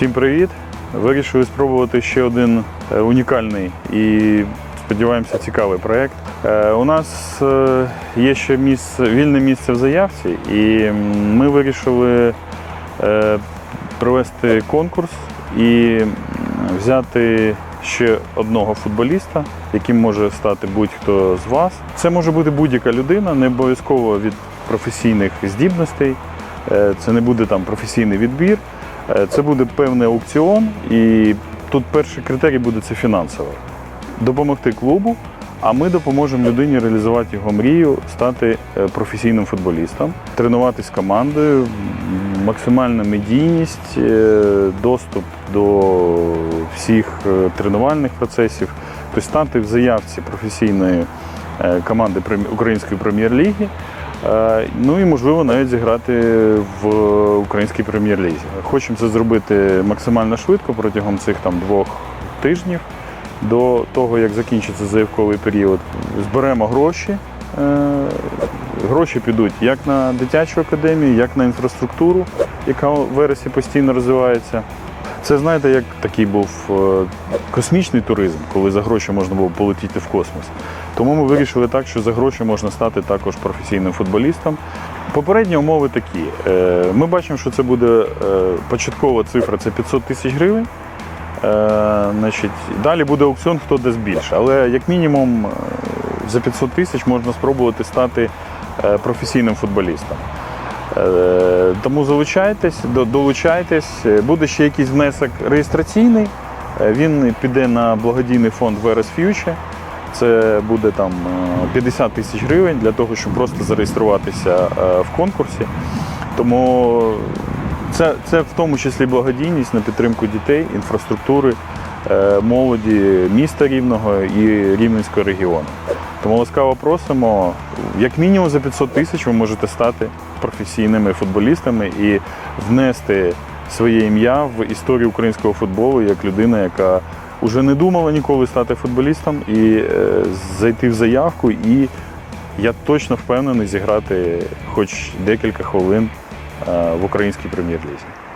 Всім привіт! Вирішили спробувати ще один е, унікальний і сподіваємося цікавий проєкт. Е, У нас е, є ще місце, вільне місце в заявці, і ми вирішили провести конкурс і взяти ще одного футболіста, яким може стати будь-хто з вас. Це може бути будь-яка людина, не обов'язково від професійних здібностей. Це не буде там професійний відбір. Е, Це буде певний аукціон, і тут перший критерій буде це фінансово. Допомогти клубу, а ми допоможемо людині реалізувати його мрію, стати е, професійним футболістом, тренуватись командою, максимальна медійність, е, доступ до всіх тренувальних процесів, тобто стати в заявці професійної команди Української прем'єр-ліги. Е, Ну і можливо навіть зіграти в українській прем'єр-лізі. Хочемо це зробити максимально швидко протягом цих там двох тижнів до того, як закінчиться заявковий період. Зберемо гроші. Е, Гроші підуть як на дитячу академію, як на інфраструктуру, яка в вересі постійно розвивається. Це знаєте, як такий був е, космічний туризм, коли за гроші можна було полетіти в космос. Тому ми вирішили так, що за гроші можна стати також професійним футболістом. Попередні умови такі. Е, Ми бачимо, що це буде е, початкова цифра це 500 тисяч гривень. Значить, далі буде аукціон, хто дасть більше. Але як мінімум за 500 тисяч можна спробувати стати професійним футболістом. Е, Тому залучайтесь, долучайтесь. Е, Буде ще якийсь внесок реєстраційний. Е, Він піде на благодійний фонд Верес Future. Це буде там е, 50 тисяч гривень для того, щоб просто зареєструватися в конкурсі. Тому це, це в тому числі благодійність на підтримку дітей, інфраструктури, молоді міста Рівного і Рівненського регіону. Тому ласкаво просимо, як мінімум за 500 тисяч ви можете стати професійними футболістами і внести своє ім'я в історію українського футболу як людина, яка вже не думала ніколи стати футболістом і е, зайти в заявку. І я точно впевнений зіграти хоч декілька хвилин е, в українській прем'єр-лізі.